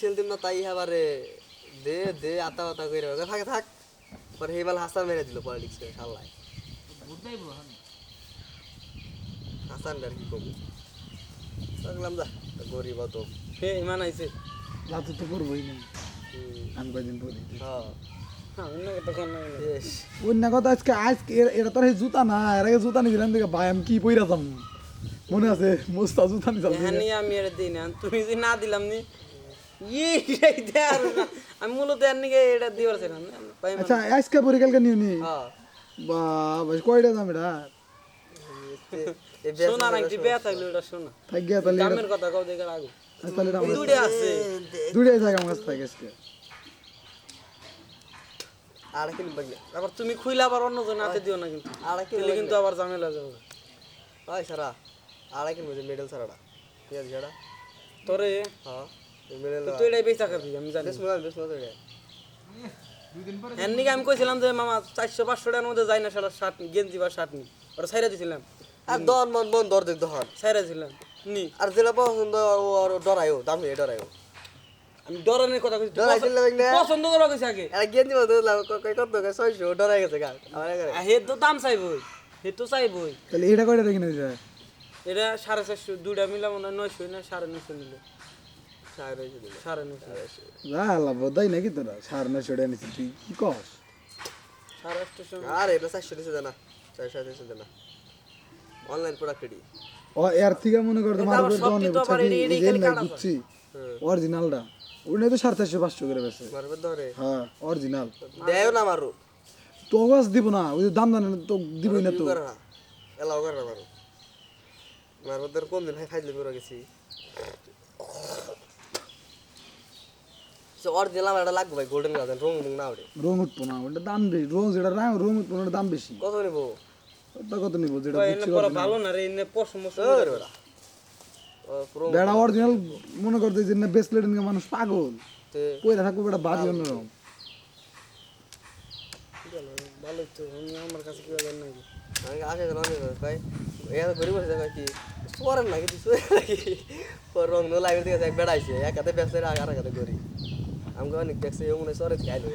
Sell দিন না তাই হাবারে দে দে আতা আতা করে ওকে থাকে থাক। পরে হেবাল হাসান মেরে দিল পলিটিক্স এ শালাই হাসান আর কি কবি। দেখলাম যা গরিব তো হে ইমান আইছে। লাতু তো করবোই না। আমি কয়দিন পরে হ্যাঁ অন্য কথা আজকে এটা তো জুতা না এর আগে জুতা নিয়েছিলাম দেখে ভাই আমি কি পইরা যাম? মনে আছে মোস্তা জুতা নিয়েছিলাম হ্যাঁ আমি এটা দিই না। তুমি যদি না দিলাম নি আমি মূলত এর নিকে এটা দিবার ছিলাম আচ্ছা আজকে পরে নিও নি বাবা কয়টা দাম এটা এই নাকি বেয়া থাকলে ওটা শোনা থাক গিয়া তাহলে কামের কথা কও দেখে রাখো তাহলে এটা আমার আছে দুটাই থাকে আমার কাছে থাকে আজকে আর কি বাগলে আবার তুমি খুইলে আবার অন্য জন হাতে দিও না কিন্তু আর কি কিন্তু আবার ঝামেলা যাবে ওই সারা আর কি মধ্যে মেডেল সারাটা ঠিক আছে তোরে হ্যাঁ তুই এটাই বেচা খাবি আমি জানি বেশ মজা বেশ মজা রে এর আমি কইছিলাম যে মামা চারশো পাঁচশো টাকার মধ্যে যাই না সেটা শার্ট গেঞ্জি বা শার্ট নি। ওটা সাইরা দিছিলাম। আর দন মন মন দর দেখ দহন সাইরা দিছিলাম। নি। আর যেটা পছন্দ আর ডরায়ও দাম নিয়ে ডরায়ও। আমি ডরানোর কথা কইছি ডরাই দিলে না পছন্দ করা কইছি আগে। আর গেঞ্জি মতো কই কত কই ছয়শো ডরাই গেছে গা আমার হে তো দাম চাইবই হে তো চাইবই। তাহলে এটা কয়টা কিনে যায় এটা সাড়ে চারশো দুইটা মিলা মনে হয় নয়শো না সাড়ে নয়শো সাড়ে নয়শো সাড়ে নয়শো যা লাভ নাকি তোরা? সার না ছড়ে নিছি তুই কি কস? সাড়ে আর এটা চারশো দিছে জানা চারশো দিছে জানা অনলাইন প্রোডাক্ট এডি ও এর থেকে মনে কর তোমার উপর সব দোকানে বুঝছি? অরিজিনালটা ওটা তো সাড়ে চারশো পাঁচশো করে বেছে হ্যাঁ অরিজিনাল দেয় না মারু। তো গাছ দিব না ওই দাম জানে না তো দিবই না তো। এলাও করে না মারু। মারবে ধর কোন দিন খাইলে বেরো গেছি। এটা লাগবে ভাই গোল্ডেন গার্ডেন রং না ওরে রং উঠবো না ওটা দাম বেশি রং যেটা রং রং উঠবো না দাম বেশি কত নিব ওটা কত নিবো যেটা বুঝছি ভালো না রে এনে পশম বেড়া ও পুরো বেড়া অরিজিনাল মনে করতে যে না ব্রেসলেট নিয়ে মানুষ পাগল পয়লা থাকব বাড়ি অন্যরকম ভালোই তো আমার কাছে কেউ জানি আমি ভাই এত গরিব আছে কি সোরেন নাকি তুই সোরেন নাকি পর রং থেকে এক বেড়াইছে এক হাতে আর এক হাতে গরি আমাকে অনেক দেখছে মনে হয় সরে খাইলো